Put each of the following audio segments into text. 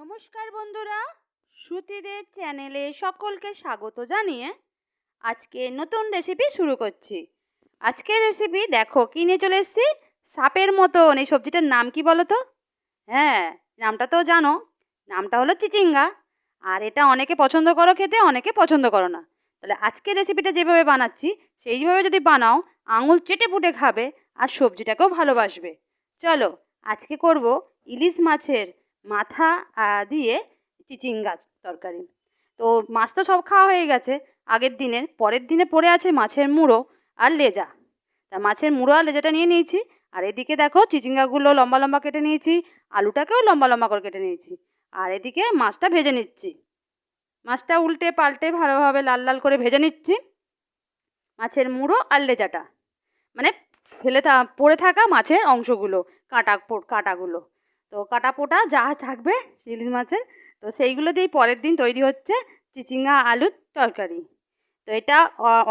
নমস্কার বন্ধুরা, শ্রুতিদের চ্যানেলে সকলকে স্বাগত জানিয়ে আজকে নতুন রেসিপি শুরু করছি। আজকের রেসিপি দেখো কিনে চলে এসেছি? সাপের মতন, এই সবজিটার নাম কি বলো তো? হ্যাঁ নামটা তো জানো, নামটা হলো চিচিঙ্গা। আর এটা অনেকে পছন্দ করো খেতে, অনেকে পছন্দ করো না। তাহলে আজকের রেসিপিটা যেভাবে বানাচ্ছি, সেইভাবে যদি বানাও, আঙুল চেটে পুটে খাবে আর সবজিটাকেও ভালোবাসবে। চলো, আজকে করব ইলিশ মাছের মাথা দিয়ে চিচিঙ্গা তরকারি। তো মাছ তো সব খাওয়া হয়ে গেছে। আগের দিনের, পরের দিনে পড়ে আছে মাছের মুড়ো আর লেজা। তা মাছের মুড়ো আর লেজাটা নিয়ে নিয়েছি। আর এদিকে দেখো চিচিঙ্গাগুলো লম্বা লম্বা কেটে নিয়েছি, আলুটাকেও লম্বা লম্বা করে কেটে নিয়েছি। আর এদিকে মাছটা ভেজে নিচ্ছি। মাছটা উল্টে পাল্টে ভালোভাবে লাল লাল করে ভেজে নিচ্ছি। মাছের মুড়ো আর লেজাটা। মানে ফেলে পড়ে থাকা মাছের অংশগুলো, কাটা, কাঁটাগুলো। তো কাটা পোটা যা থাকবে ইলিশ মাছের। তো সেইগুলো দিয়েই পরের দিন তৈরি হচ্ছে চিচিঙ্গা আলুর তরকারি। তো এটা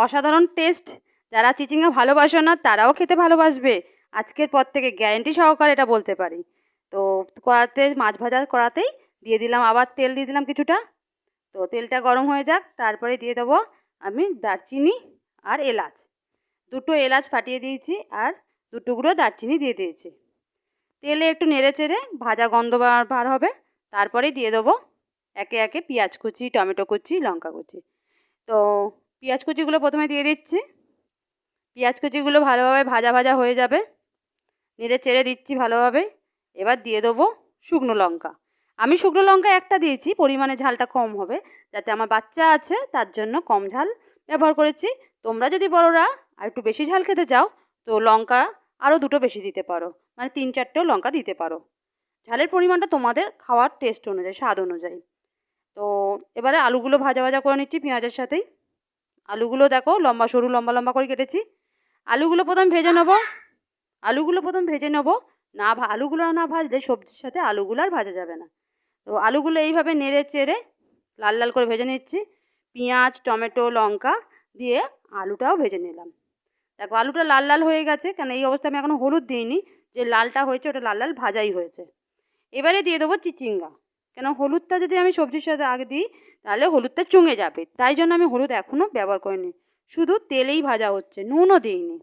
অসাধারণ টেস্ট। যারা চিচিঙ্গা ভালোবাসো না, তারাও খেতে ভালোবাসবে। আজকের পর থেকে গ্যারেন্টি সহকারে এটা বলতে পারি। তো কড়াতে মাছ ভাজা করাতেই দিয়ে দিলাম, আবার তেল দিয়ে দিলাম কিছুটা। তো তেলটা গরম হয়ে যাক, তারপরে দিয়ে দেবো আমি দারচিনি আর এলাচ। দুটো এলাচ ফাটিয়ে দিয়েছি আর দু টুকরো দারচিনি দিয়ে দিয়েছি। তেলে একটু নেড়ে চেড়ে ভাজা গন্ধ বার হবে। তারপরে দিয়ে দেবো একে একে পেঁয়াজ কুচি, টমেটো কুচি, লঙ্কা কুচি। তো পেঁয়াজ কুচিগুলো প্রথমে দিয়ে দিচ্ছি। পেঁয়াজ কুচিগুলো ভালোভাবে ভাজা ভাজা হয়ে যাবে। নেড়ে চেড়ে দিচ্ছি ভালোভাবে। এবার দিয়ে দেবো শুকনো লঙ্কা। আমি শুকনো লঙ্কা একটা দিয়েছি, পরিমাণে ঝালটা কম হবে। যাতে আমার বাচ্চা আছে, তার জন্য কম ঝাল ব্যবহার করেছি। তোমরা যদি বড়রা আর একটু বেশি ঝাল খেতে চাও, তো লঙ্কা আরও দুটো বেশি দিতে পারো। মানে তিন চারটেও লঙ্কা দিতে পারো। ঝালের পরিমাণটা তোমাদের খাওয়ার টেস্ট অনুযায়ী, স্বাদ অনুযায়ী। তো এবারে আলুগুলো ভাজা ভাজা করে নিচ্ছি পেঁয়াজের সাথেই। আলুগুলো দেখো লম্বা, সরু, লম্বা লম্বা করে কেটেছি। আলুগুলো প্রথম ভেজে নেব। আলুগুলো প্রথম ভেজে নেব। না আলুগুলো না ভাজলে সবজির সাথে আলুগুলো আর ভাজা যাবে না। তো আলুগুলো এইভাবে নেড়ে চেড়ে লাল লাল করে ভেজে নিচ্ছি। পেঁয়াজ, টমেটো, লঙ্কা দিয়ে আলুটাও ভেজে নিলাম। দেখো আলুটা লাল লাল হয়ে গেছে। কেন এই অবস্থায় আমি এখনও হলুদ দিইনি। যে লালটা হয়েছে ওটা লাল লাল ভাজাই হয়েছে। এবারে দিয়ে দেবো চিচিঙ্গা। কেন হলুদটা যদি আমি সবজির সাথে আগে দিই, তাহলে হলুদটা চুঙে যাবে। তাই জন্য আমি হলুদ এখনও ব্যবহার করিনি। শুধু তেলেই ভাজা হচ্ছে, নুনও দিইনি।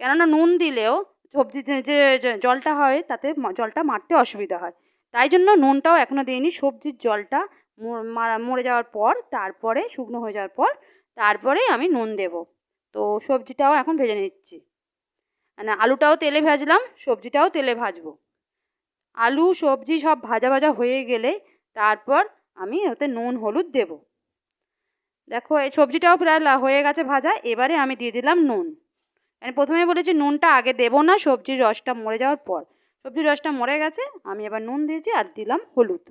কেননা নুন দিলেও সবজিতে যে জলটা হয়, তাতে জলটা মারতে অসুবিধা হয়। তাই জন্য নুনটাও এখনও দিইনি। সবজির জলটা মরে যাওয়ার পর, তারপরে শুকনো হয়ে যাওয়ার পর, তারপরে আমি নুন দেব। তো সবজিটাও এখন ভেজে নিচ্ছি। মানে আলুটাও তেলে ভাজলাম, সবজিটাও তেলে ভাজবো। আলু, সবজি সব ভাজা ভাজা হয়ে গেলে তারপর আমি ওতে নুন, হলুদ দেব। দেখো, এই সবজিটাও প্রায় হয়ে গেছে ভাজা, এবারে আমি দিয়ে দিলাম নুন। আমি প্রথমে বলেছি নুনটা আগে দেবো না, সবজির রসটা মরে যাওয়ার পর। সবজির রসটা মরে গেছে, আমি এবার নুন দিয়েছি আর দিলাম হলুদ।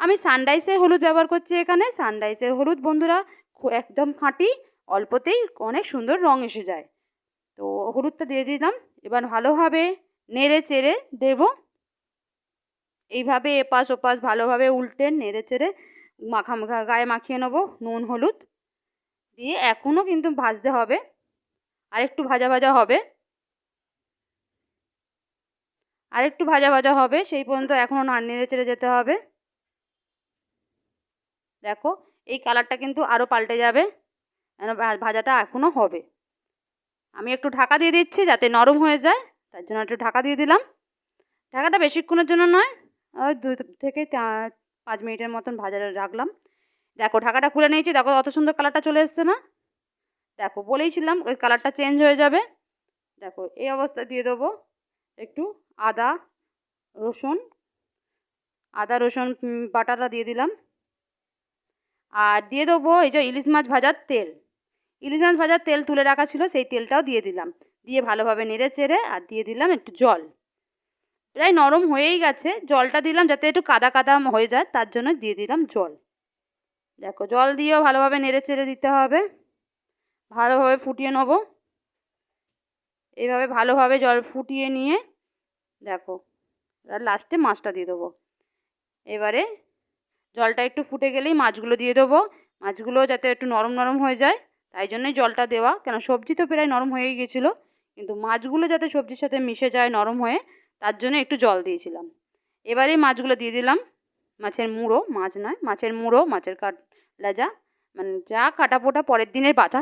আমি সানরাইসের হলুদ ব্যবহার করছি এখানে, সানরাইসের হলুদ বন্ধুরা একদম খাঁটি, অল্পতেই অনেক সুন্দর রং এসে যায়। তো হলুদটা দিয়ে দিলাম। এবার ভালোভাবে নেড়ে চেড়ে দেবো। এইভাবে এপাশ ওপাশ ভালোভাবে উল্টে নেড়ে চেড়ে মাখা গায়ে মাখিয়ে নেব নুন, হলুদ দিয়ে। এখনও কিন্তু ভাজতে হবে। আর একটু ভাজা ভাজা হবে। আর একটু ভাজা ভাজা হবে, সেই পর্যন্ত এখনও না নেড়ে চেড়ে যেতে হবে। দেখো, এই কালারটা কিন্তু আরও পাল্টে যাবে। ভাজাটা এখনও হবে। আমি একটু ঢাকা দিয়ে দিচ্ছি যাতে নরম হয়ে যায়, তার জন্য একটু ঢাকা দিয়ে দিলাম। ঢাকাটা বেশিক্ষণের জন্য নয়, ওই দু থেকে পাঁচ মিনিটের মতন ভাজা রাখলাম। দেখো ঢাকাটা খুলে নিয়েছি, দেখো অত সুন্দর কালারটা চলে এসছে না? দেখো বলেইছিলাম ওই কালারটা চেঞ্জ হয়ে যাবে। দেখো এই অবস্থা দিয়ে দেবো একটু আদা, রসুন আদা, রসুন বাটাটা দিয়ে দিলাম। আর দিয়ে দেবো এই যে ইলিশ মাছ ভাজার তেল। ইলিশ মাছ ভাজার তেল তুলে রাখা ছিল, সেই তেলটাও দিয়ে দিলাম। দিয়ে ভালোভাবে নেড়ে চেড়ে আর দিয়ে দিলাম একটু জল। প্রায় নরম হয়েই গেছে, জলটা দিলাম যাতে একটু কাদা কাদা হয়ে যায়, তার জন্য দিয়ে দিলাম জল। দেখো, জল দিয়েও ভালোভাবে নেড়ে চেড়ে দিতে হবে। ভালোভাবে ফুটিয়ে নেব। এইভাবে ভালোভাবে জল ফুটিয়ে নিয়ে, দেখো, আর লাস্টে মাছটা দিয়ে দেবো। এবারে জলটা একটু ফুটে গেলেই মাছগুলো দিয়ে দেবো। মাছগুলো যাতে একটু নরম নরম হয়ে যায়। তাই জন্যই জলটা দেওয়া। কেন সবজি তো প্রায় নরম হয়েই গেছিল, কিন্তু মাছগুলো যাতে সবজির সাথে মিশে যায়, নরম হয়ে, তার জন্য একটু জল দিয়েছিলাম। এবারে মাছগুলো দিয়ে দিলাম। মাছের মুড়ো, মাছ নয়, মাছের মুড়ো, মাছের কাট, লেজা মানে যা কাটা পোটা পরের দিনের বাটা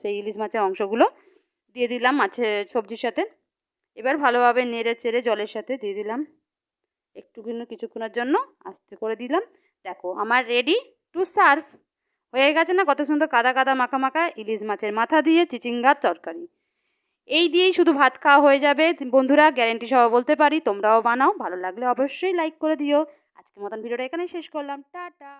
সেই ইলিশ মাছের অংশগুলো দিয়ে দিলাম মাছের সবজির সাথে। এবার ভালোভাবে নেড়ে চেড়ে জলের সাথে দিয়ে দিলাম। একটুখানি, কিছুক্ষণের জন্য আস্তে করে দিলাম। দেখো, আমার রেডি টু সার্ভ হয়ে গেছে না, কত সুন্দর কাদা কাদা মাখা মাখা ইলিশ মাছের মাথা দিয়ে চিচিঙ্গার তরকারি। এই দিয়েই শুধু ভাত খাওয়া হয়ে যাবে। বন্ধুরা, গ্যারেন্টি সহ বলতে পারি, তোমরাও বানাও। ভালো লাগলে অবশ্যই লাইক করে দিও। আজকে মতন ভিডিওটা এখানেই শেষ করলাম। টাটা!